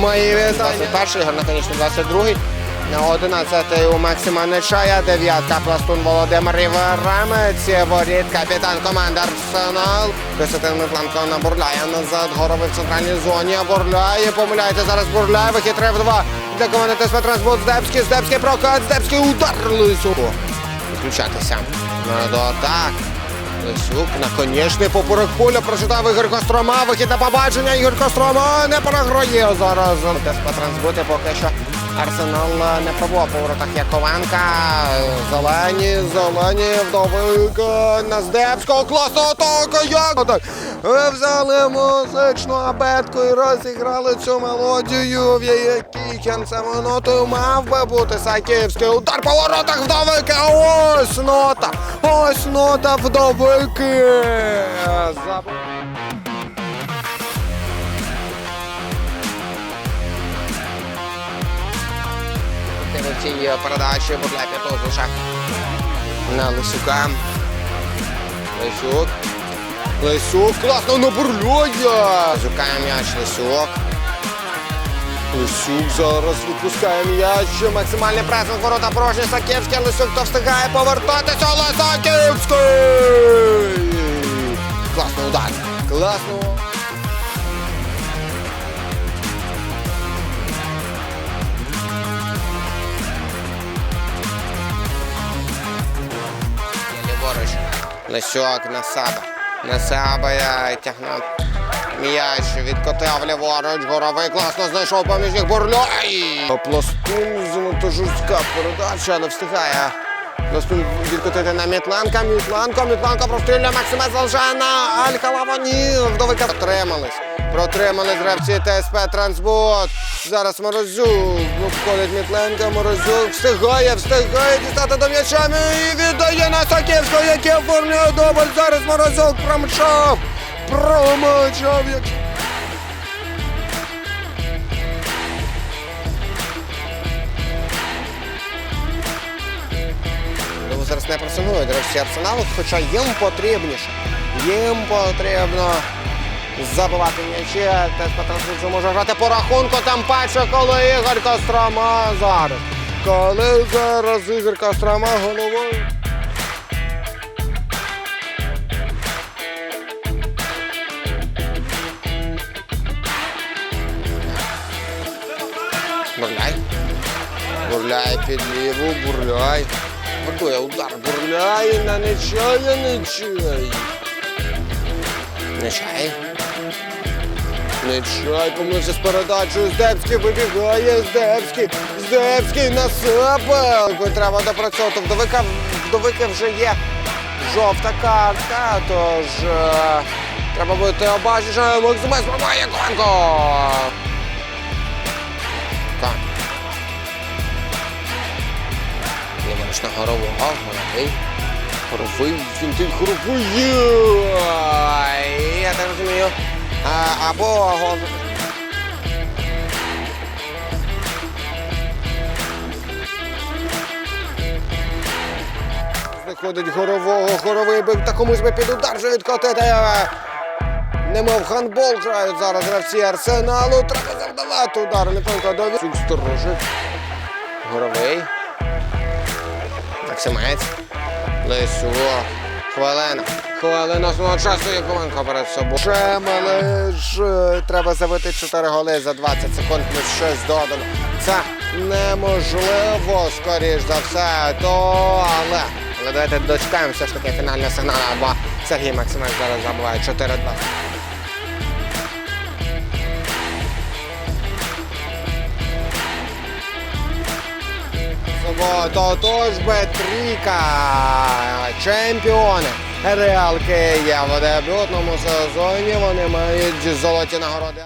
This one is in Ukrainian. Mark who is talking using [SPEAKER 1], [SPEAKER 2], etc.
[SPEAKER 1] Мої вітання. 21 гарна, гарнотонічний 22-й. На 11-й у Максима Нечая, 9-ка пластун Володимир Ремець, воріт капітан команди Арсенал. Десятинний план на Бурляя назад, горови в центральній зоні, Бурляє, помиляється зараз Бурляє, вихід 3 в 2. Для команди ТСП Трансбуд, Здебський, Здебський прокат, Здебський удар Лисюку. Включатися до атак. Лисюк, наконечний поперек поля прочитав Ігор Кострома. Вихід на побачення. Ігор Кострома не програє зараз. ТСП Трансбути поки що Арсенал не пробував по воротах Яковенка. Зелені, зелені, вдовика на Здебського. Класна атака! Як? Ви взяли музичну абетку і розіграли цю мелодію, в якій кінцевою нотою мав би бути Саківський удар по воротах вдовики. Ось нота! Ось нота вдовики! Заб- в цій передачі Бурляй п'ятого лише на Лисюка. Лисюк. Лисюк класно на Бурляя. Зукає м'яч Лисюк. Лисюк зараз відпускає м'яч. Максимальний пресинг ворота порожні Саківський. Лисюк то встигає повертатися. Але Саківський! Класний удар. Класно. Лисюк на себе. На себе я тягнув. М'яч відкотив ліворуч. Горовий класно знайшов поміж них Бурльо. Пластун занадто жорстка передача, не встигає. Пластун відкотити на Мітланка. Мітланка, Мітланка прострілює Максиме залишає на Аль-Халавані. Вдовика протримались. Протримались гравці ТСП Трансбот. Зараз Морозюк. Входить Мітленка, Морозюк встигає, встигає дістати до м'яча і віддає на Саківського, який оформлює дубль. Зараз Морозюк промчав. Промчав. Не просунують гравці Арсеналу, хоча їм потрібніше. Їм потрібно забивати м'ячі. Теж Петросович може грати по рахунку, там паче, коли Ігор Кострома зараз. Коли зараз Ігор Кострома головою. Бурляй. Бурляй під ліву, бурляй. Готує удар. Бурляй на нечая, нечай. Нечай. Нечай помилився з передачею. Здебський вибігає. Здебський. Здебський на себе. Треба допрацьовувати. Вдовика, вдовика вже є жовта картка, тож е, треба бути обачнішим. Максимець спробує Ковенко. Ліворуч на горового. Горовий. Горовий. Він той горовий. Ай, Я так розумію. А, або гол. Знаходить горового, горовий би та комусь би під удар вже відкотити. Немов гандбол грають зараз гравці арсеналу. Треба завдавати удар. Мітленко до Цюк сторожить. Горовий. Максимець. Лисюк. Хвилина. Хвилина основного часу Яковенко перед собою. Шемелеш. Треба забити 4 голи за 20 секунд плюс 6 додано. Це неможливо, скоріш за все. То але. Але давайте дочекаємо все ж таки фінального сигналу, бо Сергій Максимець зараз забуває 4-2. То отож трійка чемпіони Реал Київ в дебютному сезоні вони мають золоті нагороди.